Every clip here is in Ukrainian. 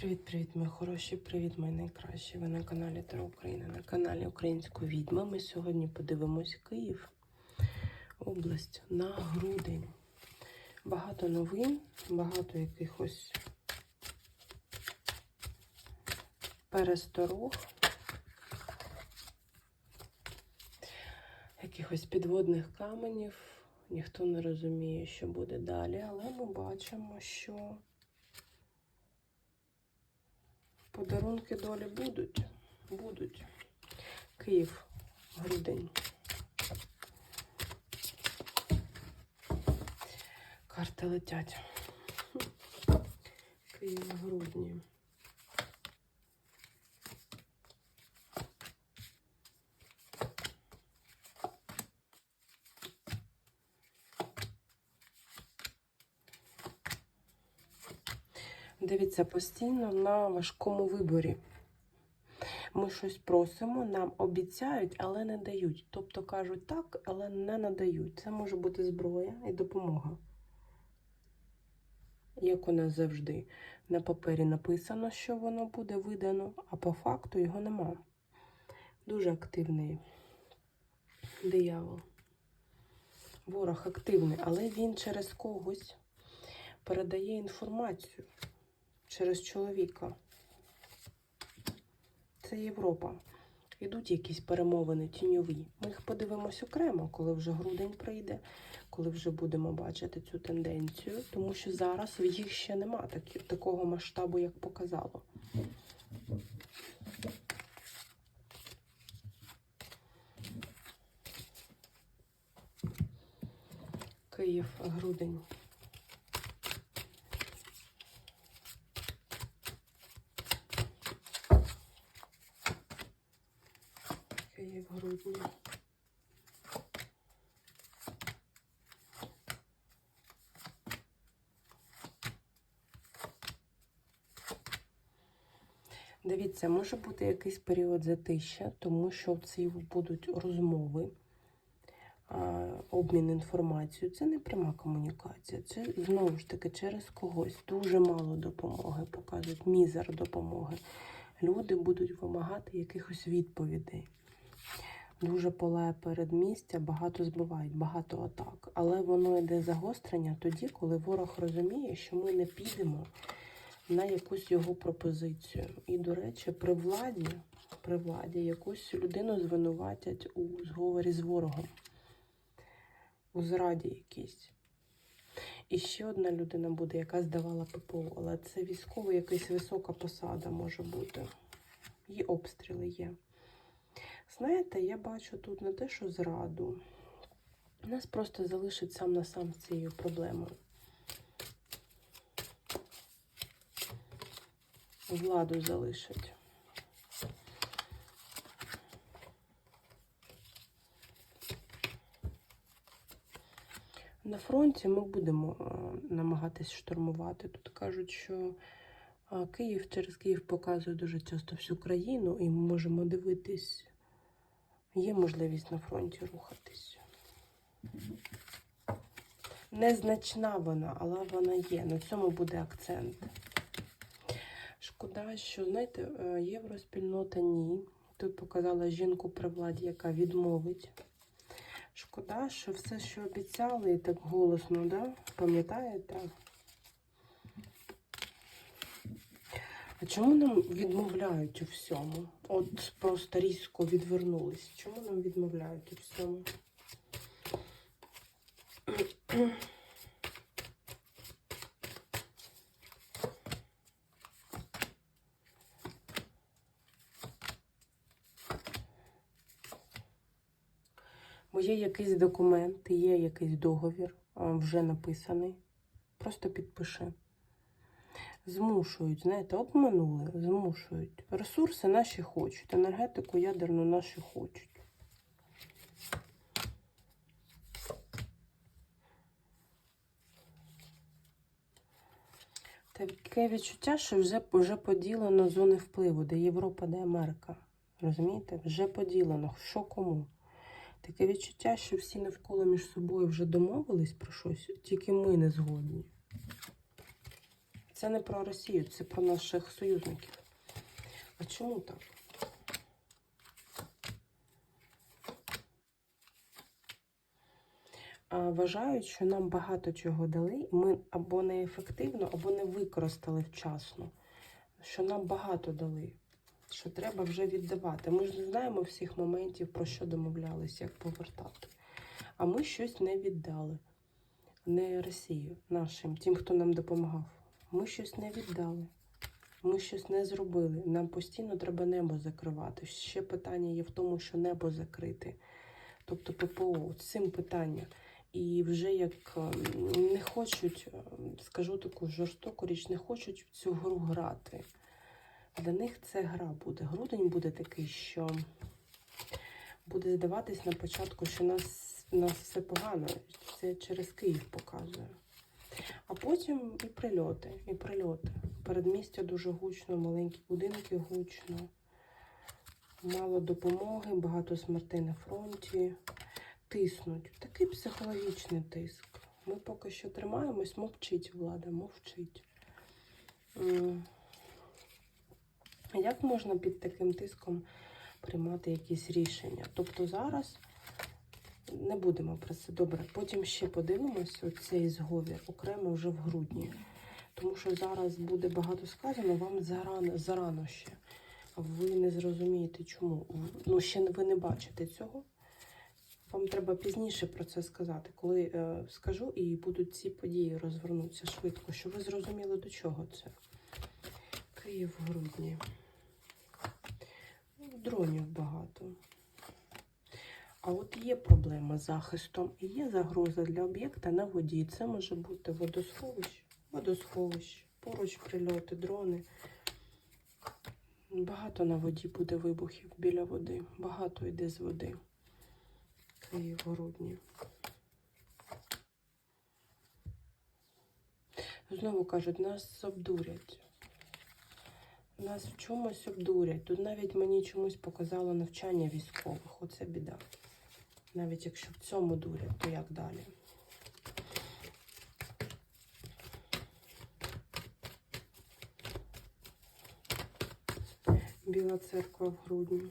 Привіт-привіт, мої хороші! Привіт, мої найкращі! Ви на каналі Таро Україна, на каналі Української відьми. Ми сьогодні подивимось Київ, область на грудень. Багато новин, багато якихось пересторог, якихось підводних каменів. Ніхто не розуміє, що буде далі, але ми бачимо, що Подарунки долі будуть. Будуть. Київ, грудень. Карти летять. Київ грудні. Дивіться, постійно на важкому виборі. Ми щось просимо, нам обіцяють, але не дають. Тобто кажуть так, але не надають. Це може бути зброя і допомога. Як у нас завжди. На папері написано, що воно буде видано, а по факту його нема. Дуже активний диявол. Ворог активний, але він через когось передає інформацію через чоловіка. Це Європа. Йдуть якісь перемовини тіньові. Ми їх подивимось окремо, коли вже грудень прийде, коли вже будемо бачити цю тенденцію, тому що зараз їх ще нема такі, такого масштабу, як показало. Київ, грудень. Київ, грудні. Дивіться, може бути якийсь період затища, тому що ці будуть розмови, обмін інформацією. Це не пряма комунікація, це знову ж таки через когось. Дуже мало допомоги, показують мізер допомоги. Люди будуть вимагати якихось відповідей. Дуже полає передмістя, багато збивають, багато атак. Але воно йде загострення тоді, коли ворог розуміє, що ми не підемо на якусь його пропозицію. І, до речі, при владі, при владі якусь людину звинуватять у зговорі з ворогом, у зраді якійсь. І ще одна людина буде, яка здавала ППО, але це військова якась висока посада може бути. І обстріли є. Знаєте, я бачу тут не те, що зраду. Нас просто залишить сам на сам з цією проблемою. Владу залишить. На фронті ми будемо е, намагатись штурмувати. Тут кажуть, що е, Київ через Київ показує дуже часто всю країну, і ми можемо дивитись, є можливість на фронті рухатись. Незначна вона, але вона є. На цьому буде акцент. Шкода, що, знаєте, е, євроспільнота ні. Тут показала жінку при владі, яка відмовить. Шкода, що все, що обіцяли, і так голосно, да? пам'ятаєте? А чому нам відмовляють у всьому? От просто різко відвернулись. Чому нам відмовляють у всьому? Бо є якийсь документ, є якийсь договір, вже написаний. Просто підпиши. Змушують, знаєте, обманули, змушують. Ресурси наші хочуть, енергетику ядерну наші хочуть. Таке відчуття, що вже, вже поділено зони впливу, де Європа, де Америка. Розумієте? Вже поділено. Що кому? Таке відчуття, що всі навколо між собою вже домовились про щось, тільки ми не згодні. Це не про Росію, це про наших союзників. А чому так? Вважають, що нам багато чого дали, ми або неефективно, або не використали вчасно. Що нам багато дали, що треба вже віддавати. Ми ж не знаємо всіх моментів, про що домовлялися, як повертати. А ми щось не віддали. Не Росію нашим, тим, хто нам допомагав. Ми щось не віддали. Ми щось не зробили. Нам постійно треба небо закривати. Ще питання є в тому, що небо закрити. Тобто ППО, цим питання. І вже як ем, не хочуть, ем, скажу таку жорстоку річ, не хочуть в цю гру грати. Для них це гра буде. Грудень буде такий, що буде здаватись на початку, що нас, нас все погано. Це через Київ показує. А потім і прильоти, і прильоти. Передмістя дуже гучно, маленькі будинки гучно. Мало допомоги, багато смертей на фронті. Тиснуть. Такий психологічний тиск. Ми поки що тримаємось, мовчить влада, мовчить. Як можна під таким тиском приймати якісь рішення? Тобто зараз не будемо про це добре. Потім ще подивимося оцей зговір окремо вже в грудні. Тому що зараз буде багато сказано, вам зарано, зарано ще. Ви не зрозумієте, чому. Ну, ще ви не бачите цього. Вам треба пізніше про це сказати, коли е, скажу, і будуть ці події розвернутися швидко, щоб ви зрозуміли, до чого це. Київ в грудні. Дронів багато. А от є проблема з захистом і є загроза для об'єкта на воді. Це може бути водосховище, водосховище, поруч прильоти, дрони. Багато на воді буде вибухів біля води. Багато йде з води. В грудні. Знову кажуть, нас обдурять. Нас в чомусь обдурять. Тут навіть мені чомусь показало навчання військових. Оце біда. Навіть якщо в цьому дурять, то як далі? Біла церква в грудні.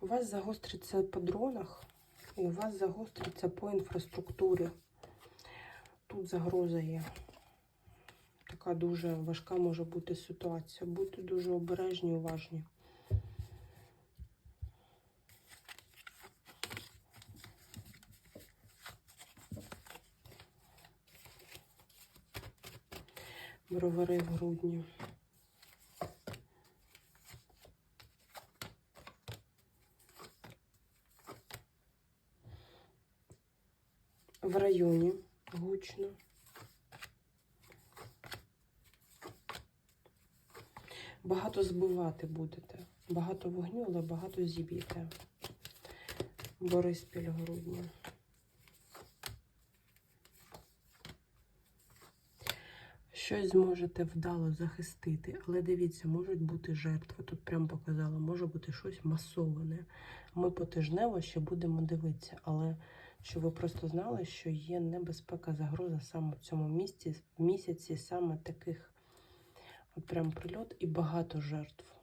У вас загостриться по дронах, і у вас загостриться по інфраструктурі. Тут загроза є. Така дуже важка може бути ситуація. Будьте дуже обережні, уважні. Бровари в грудні. В районі гучно. Багато збивати будете. Багато вогню, але багато зіб'єте. Бориспіль грудня. Щось зможете вдало захистити, але дивіться, можуть бути жертви. Тут прям показала, може бути щось масоване. Ми потижнево ще будемо дивитися, але щоб ви просто знали, що є небезпека, загроза саме в цьому місці, місяці, саме таких прям прильот і багато жертв.